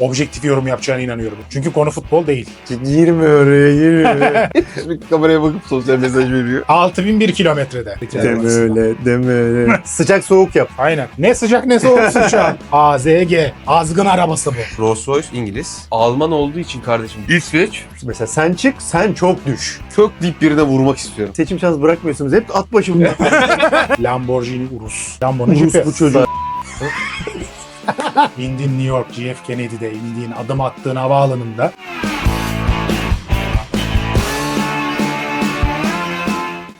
objektif yorum yapacağına inanıyorum. Çünkü konu futbol değil. Girme oraya girme. Kameraya bakıp sosyal mesaj veriyor. 6001 kilometrede. deme öyle deme öyle. Sıcak soğuk yap. Aynen. Ne sıcak ne soğuksun şu an. AZG. Azgın arabası bu. Rolls Royce İngiliz. Alman olduğu için kardeşim. İsveç. Mesela sen çık sen çok düş. Kök deyip birine vurmak istiyorum. Seçim şansı bırakmıyorsunuz. Hep at başımda. Lamborghini Urus. Lambo'nun Urus bu çocuk. İndin New York JF Kennedy'de indiğin adım attığın havaalanında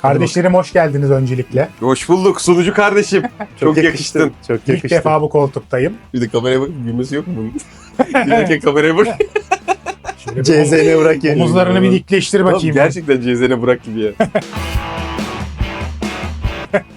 Kardeşlerim hoş geldiniz öncelikle. Hoş bulduk sunucu kardeşim. Çok yakıştın. Çok İlk yakıştın. defa bu koltuktayım. Bir de kameraya bak. Gülmesi yok mu bunun? Gülürken kameraya bak. CZN bırak omuz- Omuzlarını bir dikleştir Tamam, bakayım. gerçekten CZN bırak gibi ya.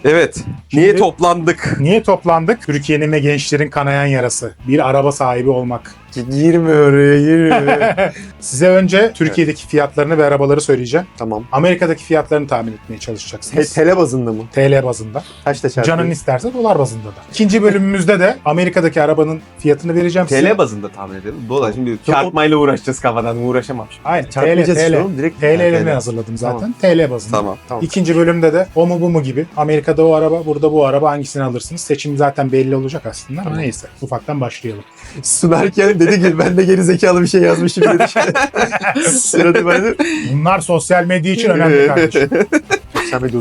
Evet. Niye Şimdi- toplandık? Niye toplandık? Türkiye'nin ve gençlerin kanayan yarası. Bir araba sahibi olmak. Girme oraya girme. Size önce Türkiye'deki fiyatlarını ve arabaları söyleyeceğim. tamam. Amerika'daki fiyatlarını tahmin etmeye Te- çalışacaksınız. tele bazında mı? TL bazında. Kaçta çarpıyor? Canın isterse dolar bazında da. İkinci bölümümüzde de Amerika'daki arabanın fiyatını vereceğim size. TL bazında tahmin edelim. Dolar şimdi çarpmayla uğraşacağız kafadan uğraşamam. şimdi. Aynen. TL, Çarpmayacağız işte TL. oğlum. Direkt TL'lerini hazırladım zaten. TL bazında. Tamam. Tamam. İkinci bölümde de o mu bu mu gibi. Amerika'da o araba, burada bu araba hangisini alırsınız? Seçim zaten belli olacak aslında ama neyse. Ufaktan başlayalım. Sunarken dedi ki ben de geri zekalı bir şey yazmışım dedi. Sırada ben Bunlar sosyal medya için önemli kardeşim.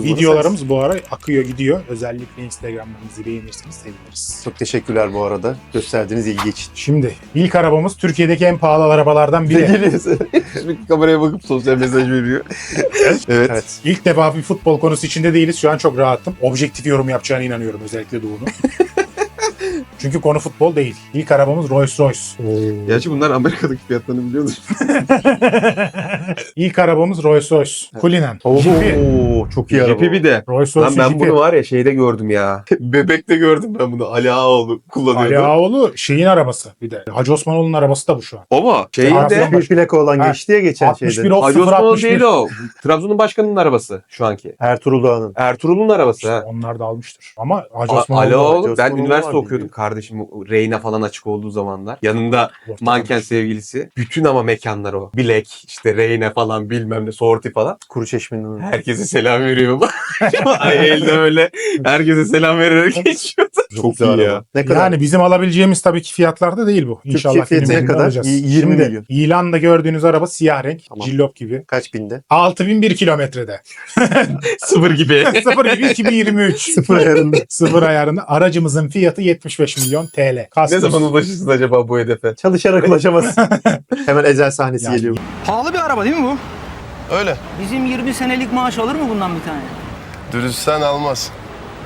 Videolarımız bu ara akıyor gidiyor. Özellikle Instagram'dan bizi beğenirseniz seviniriz. Çok teşekkürler bu arada. Gösterdiğiniz ilgi için. Şimdi ilk arabamız Türkiye'deki en pahalı arabalardan biri. Sürekli kameraya bakıp sosyal mesaj veriyor. evet. Evet. İlk defa bir futbol konusu içinde değiliz. Şu an çok rahatım. Objektif yorum yapacağına inanıyorum özellikle Doğu'nun. Çünkü konu futbol değil. İlk arabamız Rolls Royce. Gerçi bunlar Amerika'daki fiyatlarını biliyordur. İlk arabamız Rolls Royce. Jeep'i. Oo, çok iyi araba. Jeep'i bir de. Rolls Lan Royce'un ben Jeep'i. bunu var ya şeyde gördüm ya. Bebekte gördüm ben bunu. Ali Ağaoğlu kullanıyordu. Ali Ağaoğlu şeyin arabası bir de. Hacı Osmanoğlu'nun arabası da bu şu an. O mu? Şeyde Arabası- Bir plaka olan Ha, geçti ya geçen 61 şeyde. o Hacı Osmanoğlu 061. değil o. Trabzon'un başkanının arabası şu anki. Ertuğrul Doğan'ın. Ertuğrul'un arabası İşte ha. onlar da almıştır. Ama Hacı Osmanoğlu Ali Ağaoğlu ben üniversite okuyordum. Kardeşim. Reyna falan açık olduğu zamanlar. Yanında manken sevgilisi. Bütün ama mekanlar o. Bilek, işte Reyna falan bilmem ne, Sorti falan. Kuru Çeşme'nin. Herkese selam veriyor. Ay elde öyle herkese selam vererek geçiyordu. Çok güzel iyi ya. Ne kadar? Yani bizim alabileceğimiz tabii ki fiyatlarda değil bu. İnşallah fiyatı ne kadar? alacağız. Y- 20 Şimdi, milyon. İlanda gördüğünüz araba siyah renk. Tamam. Cillop gibi. Kaç binde? 6001 kilometrede. Sıfır gibi. 0 gibi 2023. Sıfır ayarında. Sıfır ayarında. Aracımızın fiyatı 75 milyon TL. ne Kastos. zaman ulaşırsın acaba bu hedefe? Çalışarak ulaşamazsın. Hemen ezel sahnesi Yani- geliyor. Pahalı bir araba değil mi bu? Öyle. Bizim 20 senelik maaş alır mı bundan bir tane? Dürüstten almaz.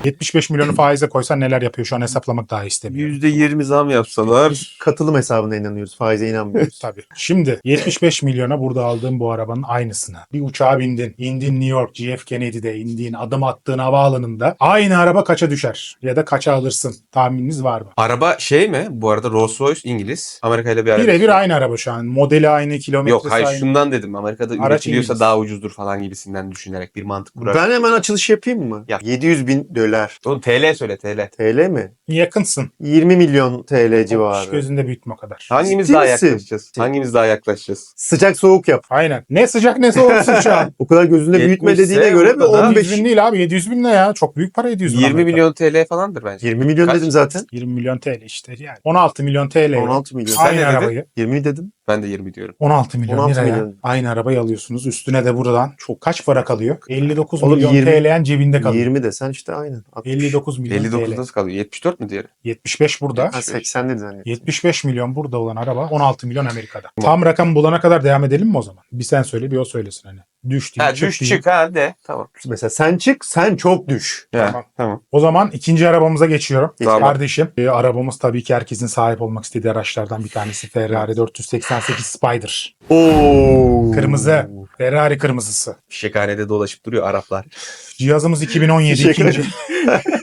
75 milyonu faize koysan neler yapıyor şu an hesaplamak daha istemiyorum. %20 zam yapsalar. Katılım hesabına inanıyoruz. Faize inanmıyoruz. Tabii. Şimdi 75 milyona burada aldığım bu arabanın aynısına. Bir uçağa bindin. indin New York JF Kennedy'de indiğin adım attığın havaalanında aynı araba kaça düşer? Ya da kaça alırsın? Tahmininiz var mı? Araba şey mi? Bu arada Rolls Royce İngiliz. Amerika ile bir araba. Birebir aynı araba şu an. Modeli aynı, kilometresi Yok hayır aynı. şundan dedim. Amerika'da Araç üretiliyorsa İngiliz. daha ucuzdur falan gibisinden düşünerek bir mantık kurar. ben hemen açılış yapayım mı? Yap. 700 bin dolar. Oğlum TL söyle TL. TL mi? Yakınsın. 20 milyon TL Hiç civarı. gözünde büyütme o kadar. Hangimiz Ciddi daha misin? yaklaşacağız? Hangimiz daha yaklaşacağız? Sıcak soğuk yap. Aynen. Ne sıcak ne soğuksun şu an. O kadar gözünde büyütme 70 dediğine ise göre burada da 15 700 bin değil abi 700 bin ne ya? Çok büyük para 700 bin 20 Amerika. milyon TL falandır bence. 20 milyon Kaç? dedim zaten. 20 milyon TL işte yani. 16 milyon TL. 16 milyon. Sen ne Aynı dedin? arabayı. 20 dedim. Ben de 20 diyorum. 16 milyon 16 liraya milyon. aynı arabayı alıyorsunuz. Üstüne de buradan çok kaç para kalıyor? 59 Oğlum milyon 20 TL'yen cebinde kalıyor. 20 desen işte aynen. 60. 59 milyon 59 TL. nasıl kalıyor? 74 mü diğeri? 75 burada. Ha 80 dedin hani. 75 milyon burada olan araba 16 milyon Amerika'da. Tam rakam bulana kadar devam edelim mi o zaman? Bir sen söyle bir o söylesin hani. Düş değil, Ha çık düş çık ha de. Tamam. Mesela sen çık sen çok düş. Ya, Tamam. tamam. O zaman ikinci arabamıza geçiyorum. Tamam. Kardeşim e, arabamız tabii ki herkesin sahip olmak istediği araçlardan bir tanesi Ferrari 488 Spider. Oo. Kırmızı. Ferrari kırmızısı. Fişekhanede dolaşıp duruyor Araplar. Cihazımız 2017 Teşekkür ikinci.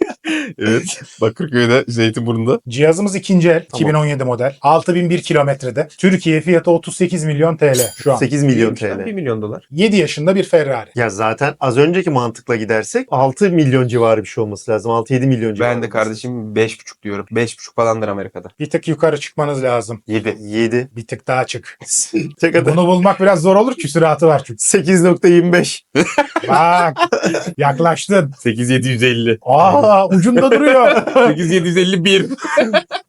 evet. Bakırköy'de Zeytinburnu'nda. Cihazımız ikinci el. Tamam. 2017 model. 6001 kilometrede. Türkiye fiyatı 38 milyon TL şu an. 8 milyon 1 TL. milyon dolar. 7 yaşında bir Ferrari. Ya zaten az önceki mantıkla gidersek 6 milyon civarı bir şey olması lazım. 6-7 milyon civarı. Ben de kardeşim 5,5 diyorum. 5,5 falandır Amerika'da. Bir tık yukarı çıkmanız lazım. 7. 7. Bir tık daha çık. Bunu bulmak biraz zor olur. Küsuratı var çünkü. 8.25. Bak yaklaştın. 8750. Aa ucunda duruyor. 8751.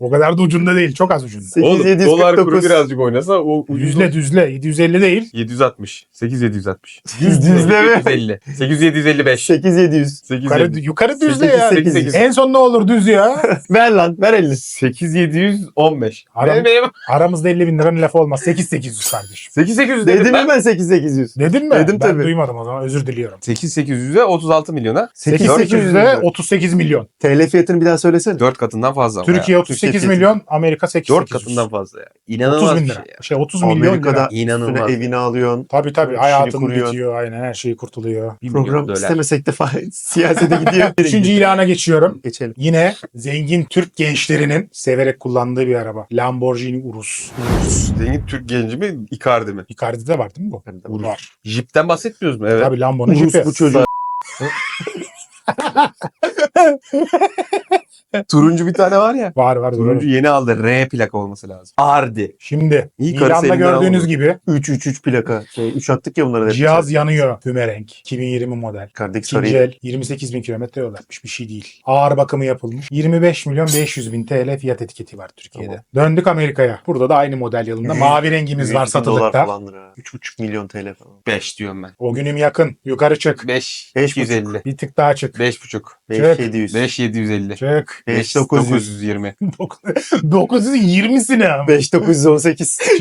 o kadar da ucunda değil. Çok az ucunda. Oğlum dolar kuru 8749. birazcık oynasa o ucuz Düzle düzle. 750 değil. 760. 8760. Düz düzle mi? 750. 8755. 8700. Yukarı, 850. yukarı düzle ya. 8, 8. En son ne olur düz ya. Ver lan ver elini. 8715. Aram- Benim, benim. Aramızda 50 bin liranın lafı olmaz. 8800 kardeşim. 8800 dedim Dedim ben. mi ben 8800? Dedin mi? Dedim ben tabii. duymadım o zaman. Özür diliyorum. 8800'e 36 milyona. 8800'e 38 milyon. TL fiyatını bir daha söylesene. 4 katından fazla ama Türkiye ya. 38 Türkiye milyon, Amerika 8 4 katından fazla ya. İnanılmaz 30 bin lira. şey ya. Şey 30 milyon Amerika'da lira. İnanılmaz. evini alıyorsun. Tabii tabii hayatın kuruyor. bitiyor. Aynen her şeyi kurtuluyor. 1 milyon Program istemesek de siyasete gidiyor. Üçüncü ilana geçiyorum. Geçelim. Yine zengin Türk gençlerinin severek kullandığı bir araba. Lamborghini Urus. Zengin Türk genci mi? Icardi mi? Icardi'de var değil mi bu? Urus. Var. Jeep'ten bahsetmiyoruz mu? Evet. Tabii Lambo'nun Urus jipi. bu çocuk. Turuncu bir tane var ya. Var var. Turuncu doğru. yeni aldı. R plak olması lazım. Ardi. Şimdi İyi İran'da gördüğünüz gibi 333 plaka. Şey, 3 attık ya bunları. da. cihaz yanıyor. Fümerenk. 2020 model. Kardaki İkinci sarıyı. el 28 bin kilometre yol yapmış. Bir şey değil. Ağır bakımı yapılmış. 25 milyon 500 bin TL fiyat etiketi var Türkiye'de. Döndük Amerika'ya. Burada da aynı model yılında. Mavi rengimiz var 100 bin dolar satılıkta. falandır ha. 3,5 milyon TL falan. 5 diyorum ben. O günüm yakın. Yukarı çık. 5. Beş 250. Bir tık daha çık. 5,5. 5700. 5 750. Çık. 5900. 920. 920'sine ama. 5918. Çık.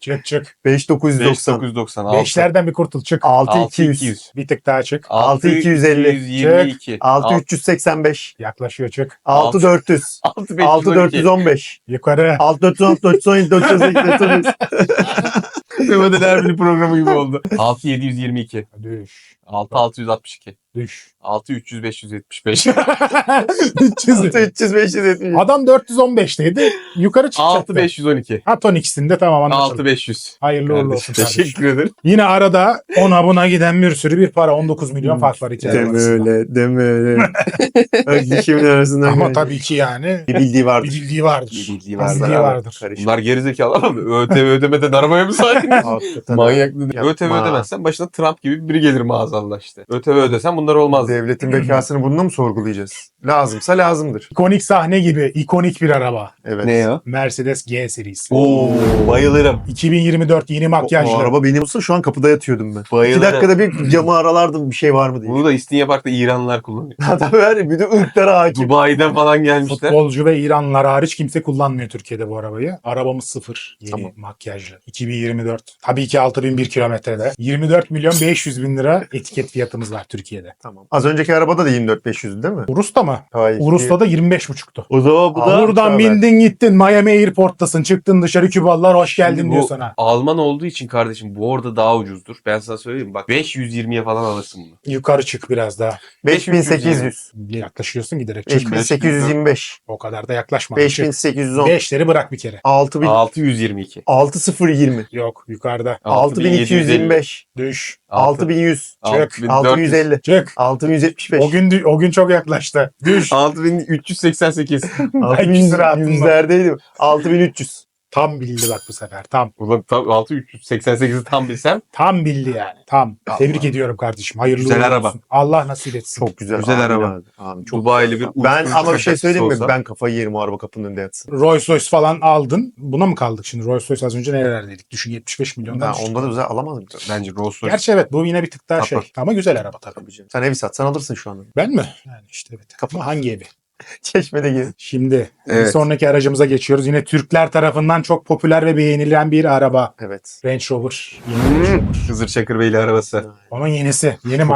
çık çık. 5990. 5996. Beşlerden bir kurtul çık. 6200. Bir tık daha çık. 6250. 22. 6385. Yaklaşıyor çık. 6400. 6415. 6415. Yukarı. 6410 417 418 Mehmet Erbil'i programı gibi oldu. 6722. Düş. 6662. Düş. 6300 575. 300. 300 570. Adam 415'teydi. Yukarı çıkacaktı. 6512. At 12'sinde tamam anlaşıldı. 6500. Hayırlı uğurlu olsun kardeşim. Teşekkür ederim. Yine arada ona buna giden bir sürü bir para. 19 milyon fark var iki Deme arasında. öyle, deme öyle. Bak dişimin arasından Ama geldi. tabii ki yani bir bildiği bir vardır. bildiği vardır. Bir bildiği Bir vardır bildiği vardır. Karışık. Bunlar gerizekalı ama ÖTV ödemeden arabaya mı sahip? Hakikaten. Manyak. Yapma. ÖTV ödemezsen başına Trump gibi biri gelir maazallah işte. ÖTV ödesen bunlar olmaz. Devletin bekasını bununla mı sorgulayacağız? Lazımsa lazımdır. İkonik sahne gibi ikonik bir araba. Evet. Ne ya? Mercedes G serisi. Oo bayılırım. 2024 yeni O, makyajlı. o araba benim olsa şu an kapıda yatıyordum ben. Bayılırım. İki dakikada bir camı aralardım bir şey var mı diye. Bunu da İstinye Park'ta İranlılar kullanıyor. Tabii her bir de ırklara hakim. Dubai'den falan gelmişler. Futbolcu ve İranlılar hariç kimse kullanmıyor Türkiye'de bu arabayı. Arabamız sıfır. Yeni Tamam. makyajlı. 2024. Tabii ki 6001 kilometrede. 24 milyon 500 bin lira etiket fiyatımız var Türkiye'de. Tamam. Az önceki arabada da 24 500 değil mi? Urus'ta mı? Hayır. Urus'ta da 25,5'tu. O zaman bu da Buradan bindin gittin Miami Airport'tasın çıktın dışarı Kübalılar hoş geldin diyor bu sana. Alman olduğu için kardeşim bu orada daha ucuzdur. Ben sana söyleyeyim bak 520'ye falan alırsın bunu. Yukarı çık biraz daha. 5800. Yaklaşıyorsun giderek çık. 5825. O kadar da yaklaşma. Çık. 5810. 5'leri bırak bir kere. 6000. 622. 6020. Yok yukarıda. 6225. Düş. 6100. Çık. 650. Çık. 6075. O gün o gün çok yaklaştı. Düş. 6388. Belki sıra altında. Yüzlerdeydi. 6300. Tam bildi bak bu sefer. Tam. Ulan tam 6388'i tam bilsem. Tam bildi yani. Tam. Tebrik ediyorum kardeşim. Hayırlı Güzel uğurlu araba. olsun. Allah nasip etsin. Çok güzel. Güzel Amin araba. abi. Çok Dubai'li bir Ben ama bir şey söyleyeyim mi? olsa- Ben kafayı yerim o araba kapının önünde yatsın. Rolls Royce falan aldın. Buna mı kaldık şimdi? Rolls Royce az önce nerelerdeydik? Düşün 75 milyondan Ben onda da güzel alamadım. Bence Rolls Royce. Gerçi evet bu yine bir tık daha Kapı. şey. Ama güzel araba tabii. Sen evi satsan alırsın şu anda. Ben mi? Yani işte evet. Kapı. Ama hangi evi? Çeşmede gez. Şimdi bir Evet. sonraki aracımıza geçiyoruz. Yine Türkler tarafından çok popüler ve beğenilen bir araba. Evet. Range Rover. Yeni Range Hmm. Rover. Hızır Çakırbeyli arabası. Onun yenisi. Yeni Çok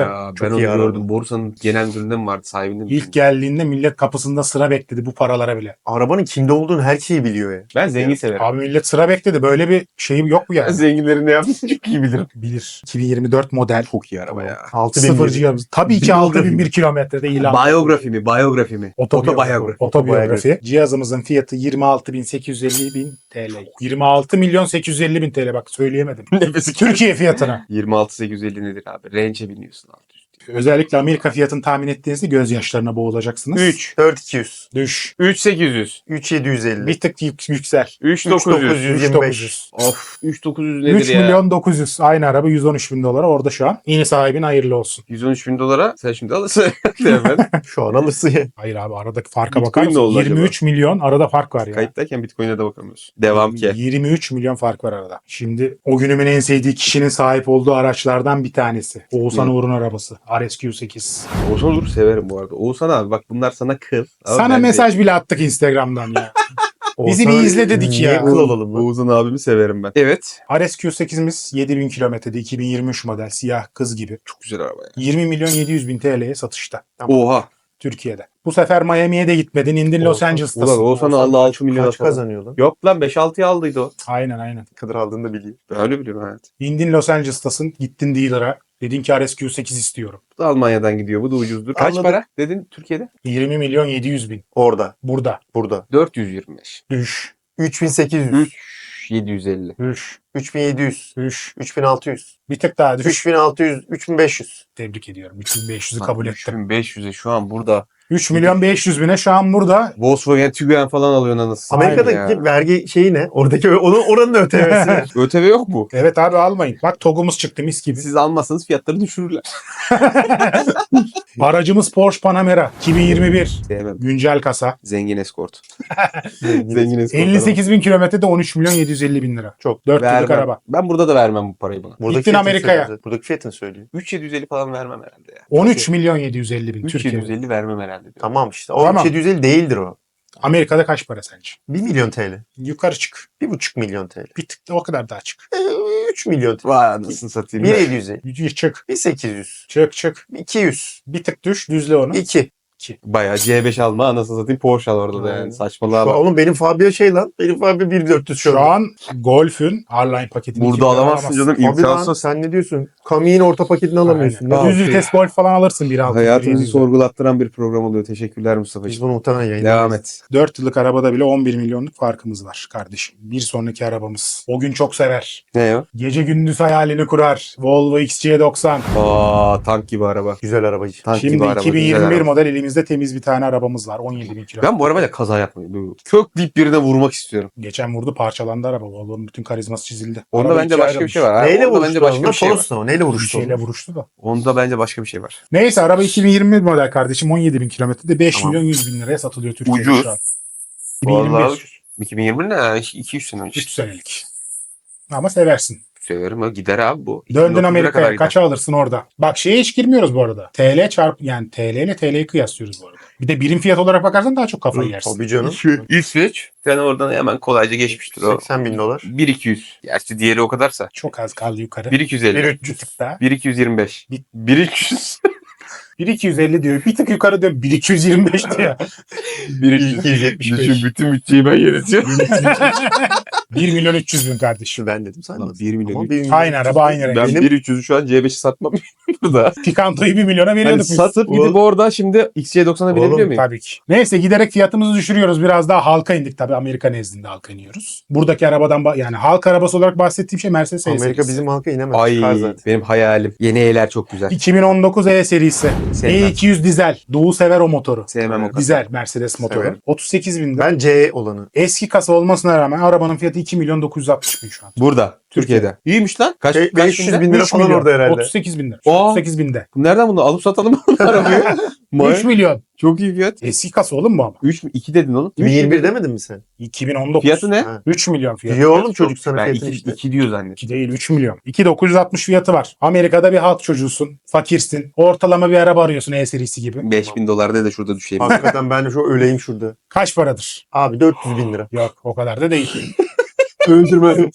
ya. Çok Ben onu iyi araba. gördüm. Borsanın genel müdüründe mi vardı? Sahibinde mi? İlk geldiğinde millet kapısında sıra bekledi bu paralara bile. Arabanın kimde olduğunu her şeyi biliyor ya. Ben zengin severim. Abi millet sıra bekledi. Böyle bir şey yok mu Ben yani? zenginlerin ne yaptığını çok iyi bilirim. Bilir. 2024 model. Çok iyi araba ya. 6000 Sıfır lira. cihaz. Tabii ki Biyografi 6001 kilometrede ilan. Biyografi mi? Biyografi mi? Otobiyografi. Otobiyografi. Cihazımızın fiyatı 26.850 bin TL. 26 milyon 850 bin TL bak söyleyemedim. Nefesi Türkiye fiyatına. 26850 nedir abi? Range'e biniyorsun üst. Özellikle Amerika fiyatını tahmin ettiğinizde gözyaşlarına boğulacaksınız. 3. 4200. Düş. 3800. 3750. Bir tık yük- yüksel. 3900. 3925. Of 3900 nedir 3 ya? milyon 900. Aynı araba 113 bin dolara orada şu an. Yeni sahibin hayırlı olsun. 113 bin dolara sen şimdi alırsın. hemen. Şu an alırsın ya. Hayır abi aradaki farka Bitcoin bakar ne oldu mısın? 23 milyon arada fark var ya. Kayıttayken Bitcoin'e de bakamıyorsun. Devam ki. 23 milyon fark var arada. Şimdi o günümün en sevdiği kişinin sahip olduğu araçlardan bir tanesi. Oğuzhan Ne? Uğur'un arabası. RSQ8. Oğuzhan olur severim bu arada. Oğuzhan abi bak bunlar sana kıl. Ama Sana ben mesaj bile attık Instagram'dan ya. Bizi bir izle dedik niye ya. kıl de- olalım lan? Oğuzhan abimi severim ben. Evet. RSQ8'imiz 7000 kilometrede 2023 model siyah kız gibi. Çok güzel araba ya. 20 milyon 700 bin TL'ye satışta Oha. Türkiye'de. Bu sefer Miami'ye de gitmedin. indin Los. Angeles'tasın. Ulan Oğuzhan Olsan aldı 6 milyon Kaç kazanıyor lan? Yok lan 5-6'ya aldıydı o. Aynen aynen. Ne kadar aldığını da biliyor. Ben öyle biliyorum hayat. İndin Los Angeles'tasın. Gittin dealer'a. Dedin ki RSQ8 istiyorum. Bu da Almanya'dan gidiyor. Bu da ucuzdur. Kaç Anladım. para dedin Türkiye'de? 20 milyon 700 bin. Orada. Burada. Burada. 425. Düş. 3800. 3 750. Düş. 3700. Düş. 3600. Bir tık daha düş. 3600. 3500. Tebrik ediyorum. 3500'ü kabul ettim. 3500'e şu an burada 3 milyon 500 bine şu an burada. Volkswagen Tiguan falan alıyorsun anasını. Amerika'daki ya. vergi şeyi ne? Oradaki onun oranın ÖTV'si ne? ÖTV yok mu? Evet abi almayın. Bak TOG'umuz çıktı mis gibi. Siz almazsanız fiyatları düşürürler. Aracımız Porsche Panamera 2021. Sevmem. Güncel kasa. Zengin eskort. Zengin eskort. 58 bin kilometrede 13 milyon 750 bin lira. Çok. 4 yıllık Vermem. araba. Ben burada da vermem bu parayı buna. Buradaki Gittin fiyatını Amerika'ya. söylüyor. Buradaki fiyatını söylüyor. 3750 falan vermem herhalde ya. 13 milyon 750 bin Türkiye'de. 3750 vermem herhalde. Diyor. Tamam işte. O Tamam. 750 değildir o. Amerika'da kaç para sence? 1 milyon TL. Yukarı çık. 1,5 milyon TL. Bir tık da o kadar daha çık. Ee, 3 milyon TL. Vay anasını satayım. 1750. Çık. 1800. Çık çık. 200. Bir tık düş düzle onu. 2. Bayağı C5 alma anasını satayım Porsche al orada da yani. Saçmalığa bak. Oğlum benim Fabia şey lan. Benim Fabia 1400 şu Şu an. an Golf'ün R-Line paketini Burada kimden alamazsın canım Abi lan imkansız. sen ne diyorsun? Kami'nin orta paketini alamıyorsun. Aynen. Ne Düz diyorsun? vites Golf falan alırsın bir altı. Hayatımızı sorgulattıran bir program oluyor. Teşekkürler Biz Mustafa'cığım. bunu muhtemelen yayınlayacağız. Devam et. 4 yıllık arabada bile 11 milyonluk farkımız var kardeşim. Bir sonraki arabamız. O gün çok sever. Ne o? Gece gündüz hayalini kurar. Volvo XC90. Aa tank gibi araba. Güzel arabacı. Tank Şimdi gibi araba. güzel 2021 araba. model elimizde temiz bir tane arabamız var. 17 bin kilo. Ben bu arabayla kaza yapmayı duyuyorum. Kök deyip birine vurmak istiyorum. Geçen vurdu parçalandı araba. Volvo'nun bütün karizması çizildi. Onda Araba bence başka bir şey var. Ha, Neyle onda bence başka bir şey var. Mı? Neyle Bir vuruştu? şeyle oğlum? vuruştu da. Onda bence başka bir şey var. Neyse araba 2021 model kardeşim. 17 bin kilometrede 5 Tamam. milyon 100 bin liraya satılıyor Türkiye'de Ucuz. şu an. Vallahi 2025. 2020 ne? 200 sene önce. 3 senelik. Ama seversin. Ha. Gider abi bu. Döndün 2030'a kadar Amerika'ya. Kaça alırsın orada? Bak şeye hiç girmiyoruz bu arada. TL çarp yani TL ile TL'yi kıyaslıyoruz bu arada. Bir de birim fiyat olarak bakarsan daha çok kafayı yersin. Tabii canım. İsveç. Sen oradan hemen kolayca geçmiştir o. 80 bin dolar. 1200. Gerçi diğeri o kadarsa. Çok az kaldı yukarı. 1250. 1300. Bir tık daha. 1225. Bir- 1200. 1250 diyor. Bir tık yukarı diyor. 1225 diyor. 275. Düşün bütün bütçeyi ben yönetiyorum. 1 milyon 300 bin kardeşim. Ben dedim saymadım. 1 milyon. Ama bir milyon- Aynı araba aynı renk. Ben Benim- 1300'ü şu an C5'i satmam burada. Picanto'yu 1 milyona Hani veriyorduk biz. satıp gidip orada şimdi XC90'a binebiliyor Oğlum, muyum? Tabii ki. Neyse giderek fiyatımızı düşürüyoruz. Biraz daha halka indik tabii. Amerika nezdinde halka iniyoruz. Buradaki arabadan ba- yani halk arabası olarak bahsettiğim şey Mercedes E8. Amerika bizim halka inemez. Ay Çıkar zaten. benim hayalim. Yeni E'ler çok güzel. 2019 E serisi. Sevmem. E200 dizel. Doğu sever o motoru. Sevmem o kadar. Dizel Mercedes motoru. Severim. 38 bin lira. Ben C olanı. Eski kasa olmasına rağmen arabanın fiyatı fiyatı 2 milyon 960 bin şu an. Burada. Türkiye'de. İyiymiş lan. Kaç, Şey, kaç 500 binde? bin lira 3 falan milyon, orada herhalde. 38 bin lira. Aa. 38 binde. Nereden bunu alıp satalım mı bu arabayı? 3 Maya. milyon. Çok iyi fiyat. Eski kasa oğlum mu ama? 3 mü? 2 dedin oğlum. 2021 demedin mi sen? 2019. Fiyatı ne? Ha. 3 milyon fiyatı. İyi oğlum çocuk sana Ben fiyatını 2, işte. 2 diyor zannettim. 2 değil 3 milyon. 2.960 fiyatı var. Amerika'da bir halk çocuğusun. Fakirsin. Ortalama bir araba arıyorsun E serisi gibi. 5000 dolar de şurada düşeyim. Hakikaten ben de şu öleyim şurada. Kaç paradır? Abi 400 bin lira. Yok o kadar da değil. Öldürme.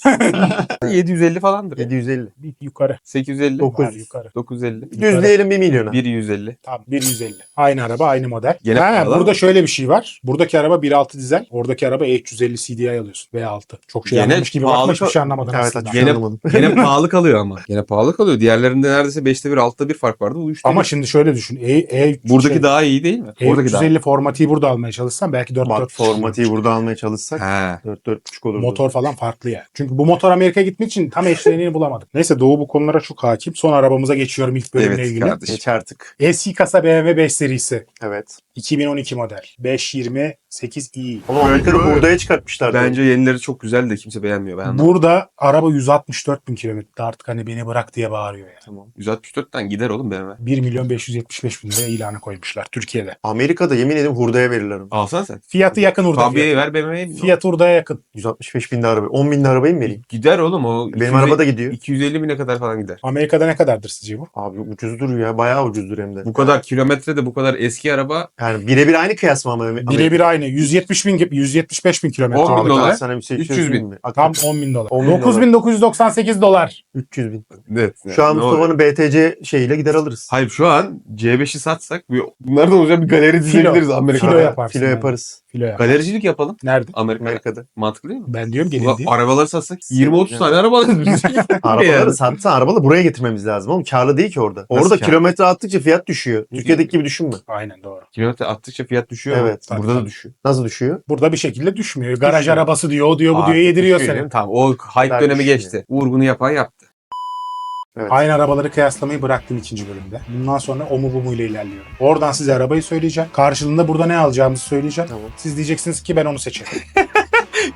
750 falandır. 750. bir yukarı. 850. Dokuz. Var yukarı. 950. Düz diyelim 1 milyona. 150. Tamam 150. Aynı araba aynı model. Gene ha, pahalı burada ama. şöyle bir şey var. Buradaki araba 1.6 dizel. Oradaki araba E350 CDI alıyorsun. V6. Çok şey Gene anlamış gibi pahalı bakma hiçbir şey anlamadın Evet aslında. Gene- anlamadım. Gene pahalı kalıyor ama. Gene pahalı kalıyor. Diğerlerinde neredeyse 5'te 1, 6'da 1 fark vardı. Bu 3'te Ama şimdi şöyle düşün. E, e, Buradaki şey, daha iyi değil mi? Oradaki daha. E350 formatiği burada almaya çalışsan belki 4 Bak 4 formatiği burada almaya çalışsak Ha. 4 4,5 olurdu. Motor falan farklı ya. Çünkü bu motor Amerika'ya gitmek için tam eşlerini bulamadık. Neyse Doğu bu konulara çok hakim. Son arabamıza geçiyorum ilk bölümle Evet ilgili. kardeşim. Geç artık. Eski kasa BMW 5 serisi. Evet. 2012 model. 520 8i. Ama Amerika'da buğdaya çıkartmışlar. Bence yenileri çok güzel de kimse beğenmiyor. Ben anlamadım. Burada araba 164 bin kilometre. Artık hani beni bırak diye bağırıyor ya. Tamam. 164'ten gider oğlum BMW. 1 milyon 575 bin liraya ilana koymuşlar Türkiye'de. Amerika'da yemin ederim hurdaya verirler onu. Alsana sen. Fiyatı yakın Urda. Fabia'yı Fiyatı. ver BMW'ye mi? Fiyatı Urda'ya yakın. 165 binde araba. 10 binde arabayı mı vereyim? Gider oğlum o. Benim 250 araba da gidiyor. 250 bine kadar falan gider. Amerika'da ne kadardır sizce bu? Abi ucuzdur ya. Bayağı ucuzdur hem de. Bu kadar kilometrede bu kadar eski araba Yani birebir aynı kıyas mı ama? Birebir aynı. 170 bin, 175 bin kilometre. 10 bin dolar. Sana bir şey 300 söyleyeyim bin. mi? Tam Hakikaten. 10 bin dolar. 10 bin dolar. 9998 dolar. 300 bin. Evet. Şu an? Mustafa'nın BTC şeyiyle gider alırız. Hayır şu an C5'i satsak bir- bunlardan olacak bir galeri dizebiliriz Amerika'da. Filo yaparsın Filo yani. yaparız. Filo yap. Galericilik yapalım Nerede? Amerika'da. Amerika'da. Mantıklı değil mi? Ben diyorum gelin diye. arabaları satsak 20-30 tane araba alırız biz. Arabaları Yani. satsa arabaları buraya getirmemiz lazım oğlum. Karlı değil ki orada. Nasıl orada kar? kilometre attıkça fiyat düşüyor. Türkiye'deki gibi düşünme. Aynen doğru. Kilometre attıkça fiyat düşüyor Evet. burada da düşüyor. Nasıl düşüyor? Burada bir şekilde düşmüyor. Garaj Düşmüyor. arabası diyor, o diyor, bu Artık diyor, yediriyor düşüyor seni. Tamam o hype Ben dönemi düşüyor. geçti. Uğur bunu yapan yaptı. Evet. Aynı arabaları kıyaslamayı bıraktım ikinci bölümde. Bundan sonra o mu bu mu ile ilerliyorum. Oradan size arabayı söyleyeceğim. Karşılığında burada ne alacağımızı söyleyeceğim. Tamam. Siz diyeceksiniz ki ben onu seçerim.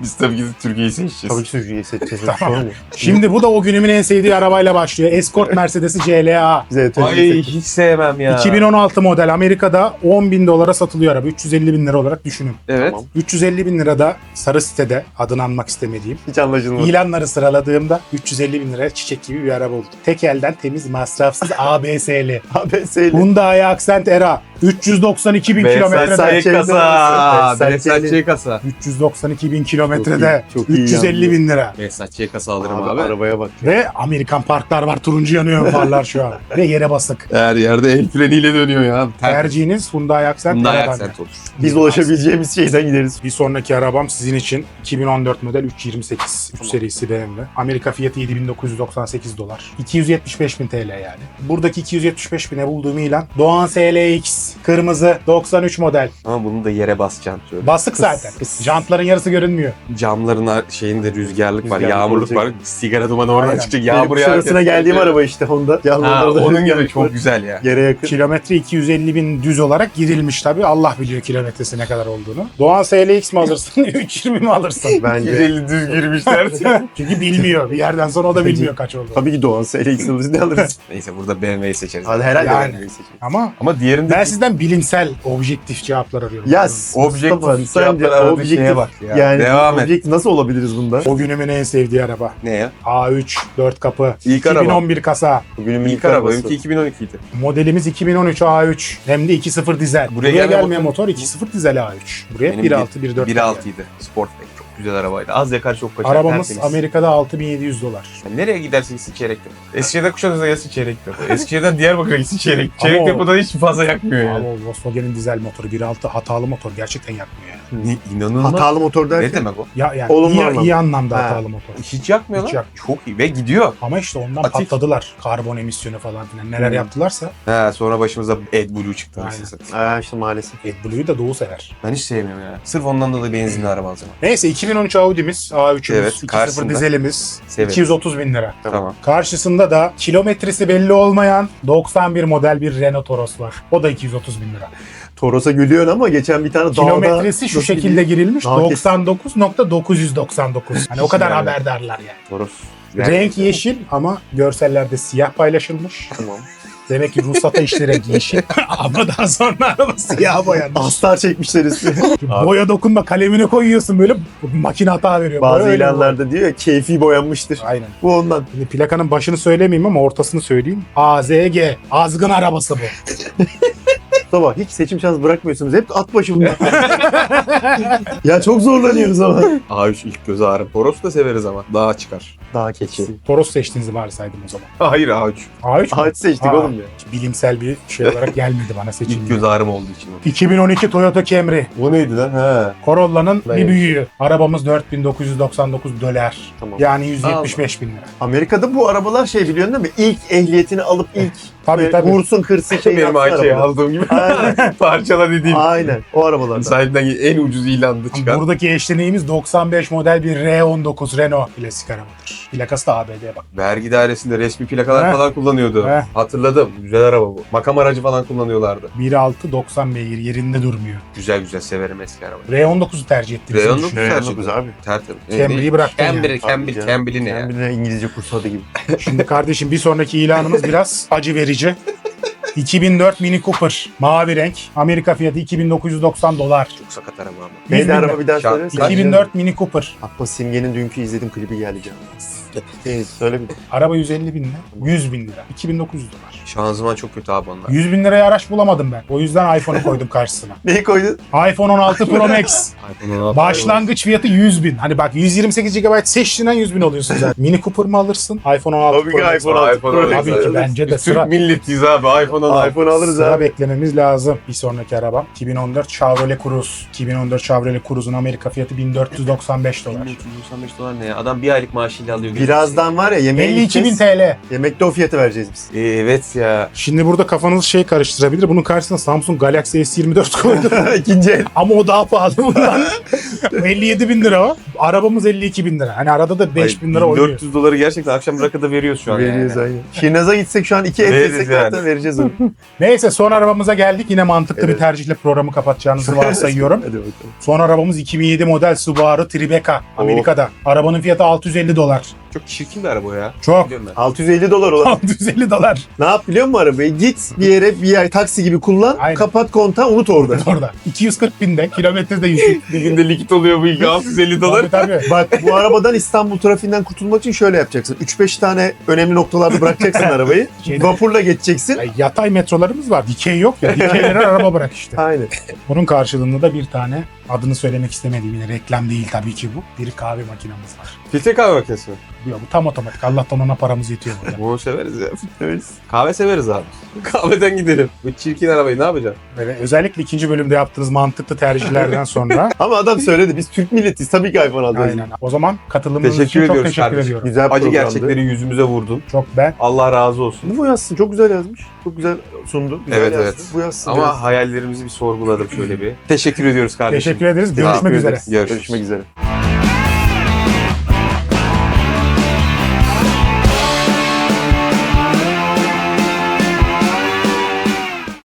Biz tabii ki Türkiye'yi seçeceğiz. Tabii ki sürücüyü seçeceğiz. Tamam. Şimdi bu da o günümün en sevdiği arabayla başlıyor. Escort Mercedes'i CLA. Ay hiç sevmem ya. 2016 model Amerika'da 10 bin dolara satılıyor araba. 350 bin lira olarak düşünün. Evet. Tamam. 350 bin lirada sarı sitede adını anmak istemediğim Hiç anlaşılmadı. ilanları sıraladığımda 350 bin liraya çiçek gibi bir araba oldu. Tek elden temiz masrafsız ABS'li. ABS'li. Hyundai Accent Era 392 bin kilometrede. Versace kasa. Versace kasa. 392 bin kilometrede. Çok iyi, çok iyi 350 bin lira. Versace kasa alırım Abi, abi. arabaya bak. Ve Amerikan parklar var. Turuncu yanıyor farlar şu an. Ve yere basık. Her yerde el freniyle dönüyor ya. Tercihiniz Hyundai Accent Hyundai. Accent olur. Biz ulaşabileceğimiz şeyden gideriz. Bir sonraki arabam sizin için 2014 model 328 3 Tamam. serisi BMW. Amerika fiyatı 7998 dolar. 275 bin TL yani. Buradaki 275 bine bulduğum ilan Doğan SLX kırmızı 93 model. Ama bunu da yere basacaksın şöyle. Basık zaten. Jantların yarısı görünmüyor. Camların ar- şeyinde rüzgarlık var, Rüzgarlık yağmurluk olacak. var. Sigara dumanı oradan Aynen. çıkacak. Yağmur Yağmur sırasına geldiğim araba işte Honda. Ha, onun gibi çok güzel ya. Yere yakın. Kilometre 250 bin düz olarak girilmiş tabi. Allah biliyor kilometresi ne kadar olduğunu. Doğan SLX mi alırsın 320 mi alırsın? Bence. 150 düz girmişler. Çünkü bilmiyor. Bir yerden sonra o da bilmiyor kaç olduğunu. Tabii ki Doğan SLX alırız ne alırız? Neyse burada BMW'yi seçeriz. Hadi herhalde Yani. BMW'yi seçelim. Ama Ama diğerinde ben sizden bilimsel, objektif cevaplar arıyorum. Ya objektif cevaplar objektif şeye bak ya. yani Devam et. objektif nasıl olabiliriz bunda? O günümün en sevdiği araba. Ne ya? A3 4 kapı. İlk araba. 2011 kasa. Bugünün İlk araba. Benimki 2012 idi. Modelimiz 2013 A3. Hem de 2.0 dizel. Buraya, gelmeyen gelmeyen motor motor- 2.0 dizel A3. Buraya Benim 1.6 1.4. 1.6 idi. Sportback. Çok güzel arabaydı. Az yakar çok kaçar. Arabamız tertemiz. Amerika'da 6700 dolar. Yani nereye gidersin gitsin çeyrek depo. Eskişehir'den Kuşadası'na gelsin çeyrek depo. Eskişehir'den Diyarbakır'a gitsin çeyrek. Ama Çeyrek depodan hiç fazla yakmıyor yani. o Volkswagen'in dizel motoru 1.6 hatalı motor. Gerçekten yakmıyor yani. Ne, inanılmaz. Hatalı motor Ne derken. demek o? Ya yani Olumlu iyi, anlamda. iyi anlamda Ha. hatalı motor. Hiç yakmıyor Hiç lan. yakmıyor. Çok iyi ve gidiyor. Ama işte ondan Atik. patladılar. Karbon emisyonu falan filan. Neler Hmm. yaptılarsa He sonra başımıza AdBlue çıktı. Aynen. anasını satayım. Aa işte maalesef. AdBlue'yu da Doğu sever. Ben hiç sevmiyorum ya. Sırf ondan dolayı benzinli araba alacağım. Neyse 2013 Audi'miz, A3'ümüz, Evet, 2.0 karşısında. dizelimiz, Severiz. 230 bin lira. Tamam. Karşısında da kilometresi belli olmayan 91 model bir Renault Toros var. O da 230 bin lira. Toros'a gülüyorsun ama geçen bir tane dağda... Kilometresi şu şekilde gidiyor? girilmiş. Dağ kes- 99.999. Hani o kadar Yani. haberdarlar yani. Toros. Renk yeşil ama görsellerde siyah paylaşılmış. Tamam. Demek ki ruhsata işli renk yeşil. ama daha sonra araba siyah boyanmış. Astar çekmişler üstüne. Boya dokunma kalemine koyuyorsun böyle makine hata veriyor. Bazı Böyle ilanlarda diyor ya keyfi boyanmıştır. Aynen. Bu ondan. Şimdi plakanın başını söylemeyeyim ama ortasını söyleyeyim. AZG. Azgın arabası bu. Mustafa hiç seçim şansı bırakmıyorsunuz. Hep at başı bunlar. ya çok zorlanıyoruz ama. A3 ilk göz ağrım. Toros da severiz ama. Daha çıkar. Daha keçisi. Toros seçtiğinizi varsaydım o zaman. Hayır A3. A3 mü? Ağaç seçtik Aa. oğlum ya. Hiç bilimsel bir şey olarak gelmedi bana İlk seçim. göz ağrım olduğu için. o. 2012 Toyota Camry. Bu neydi lan? He. Corolla'nın bir büyüğü. Arabamız 4999 dolar. Tamam. Yani 175 bin lira. Amerika'da bu arabalar şey biliyorsun değil mi? İlk ehliyetini alıp ilk Tabii tabii. vursun kırsın şey Benim yapsın aldığım gibi. Aynen. Parçala dediğim. Aynen. O arabalardan. Sahibinden en ucuz ilandı çıkan. Buradaki eşleneğimiz 95 model bir R19 Renault klasik arabadır. Plakası da ABD bak. Vergi dairesinde resmi plakalar Heh. falan kullanıyordu. Heh. Hatırladım. Güzel araba bu. Makam aracı falan kullanıyorlardı. 1.6 90 beygir yerinde durmuyor. Güzel güzel severim eski araba. R19'u tercih ettiniz. R19 Düşün. tercih R19 abi. Tertemiz. Camry'yi bıraktın yani. Camry, Tabii Camry ne ya? Kendine İngilizce kursu adı gibi. Şimdi kardeşim bir sonraki ilanımız biraz acı verici. 2004 Mini Cooper. Mavi renk. Amerika fiyatı 2990 dolar. Çok sakat araba ama. 100 Neydi araba bir daha söyle. Sen- 2004 Mini Cooper. Abbas Simge'nin dünkü izlediğim klibi geldi canım. Şey, söyle bir. Araba 150 bin lira. 100 bin lira. 2900 dolar. Şanzıman çok kötü abi onlar. 100 bin liraya araç bulamadım ben. O yüzden iPhone'u koydum karşısına. Neyi koydun? iPhone 16 Pro Max. iPhone 16 Başlangıç fiyatı 100 bin. Hani bak 128 GB seçtiğinden 100 bin oluyorsun zaten. Mini Cooper mı alırsın? iPhone 16 Tabii Pro ki Max. iPhone 16 iPhone. Max. Tabii ki bence de Türk sıra. milletiyiz abi iPhone 16. iPhone alırız Sıra abi. beklememiz lazım. Bir sonraki araba 2014 Chevrolet Cruze. 2014 Chevrolet Cruze'un Amerika fiyatı 1495 dolar. 1395 dolar ne ya? Adam bir aylık maaşıyla alıyor. Birazdan var ya yemeğe 52 bin gideceğiz. TL. Yemekte o fiyatı vereceğiz biz. Ee, evet ya. Şimdi burada kafanız şey karıştırabilir. Bunun karşısına Samsung Galaxy S24 koydum. İkinci el. Ama o daha pahalı bundan. 57 bin lira o. Arabamız 52 bin lira. Hani arada da 5 bin lira oynuyor. 400 doları gerçekten akşam rakıda veriyoruz şu an Veriyoruz yani. aynen. Şirnaz'a gitsek şu an iki et Veririz yesek yani. zaten vereceğiz onu. Neyse son arabamıza geldik. Yine mantıklı bir tercihle programı kapatacağınızı varsayıyorum. Hadi bakalım. Son arabamız 2007 model Subaru Tribeca Amerika'da. Arabanın fiyatı 650 dolar. Çok çirkin bir araba o ya. Çok. Biliyorum ben. 650 dolar olan. 650 dolar. ne yap biliyor musun arabayı? Git bir yere bir yer taksi gibi kullan. Aynen. Kapat kontağı unut orada. Orada. 240 binde. Kilometre de 100. Bir günde likit oluyor bu ilk 650 dolar. Tabii tabii. Bak bu arabadan İstanbul trafiğinden kurtulmak için şöyle yapacaksın. 3-5 tane önemli noktalarda bırakacaksın arabayı. Şeyde- Vapurla geçeceksin. Ya Yatay metrolarımız var. Dikey yok ya. Dikeylere araba bırak işte. Aynen. Bunun karşılığında da bir tane adını söylemek istemediğim yine reklam değil tabii ki bu. Bir kahve makinamız var. Filtre kahve makinesi mi? Bu tam otomatik. Allah'tan ona paramız yetiyor burada. Bunu severiz ya. Evet. Kahve severiz abi. Kahveden gidelim. Bu çirkin arabayı ne yapacaksın? Ve özellikle ikinci bölümde yaptığınız mantıklı tercihlerden sonra Ama adam söyledi biz Türk milletiyiz tabii ki iPhone alacağız. Aynen. O zaman katılımınız Teşekkür için çok teşekkür kardeşim. ediyorum. Güzel Acı programdı. gerçekleri yüzümüze vurdun. Çok ben. Allah razı olsun. Bu yazsın çok güzel yazmış. Çok güzel sundu. Güzel Evet, yazdı. evet. Bu yazsın. Ama biraz. hayallerimizi bir sorguladım şöyle bir. Teşekkür ediyoruz kardeşim. Teşekkür ederiz. Görüşmek üzere. Görüşmek üzere.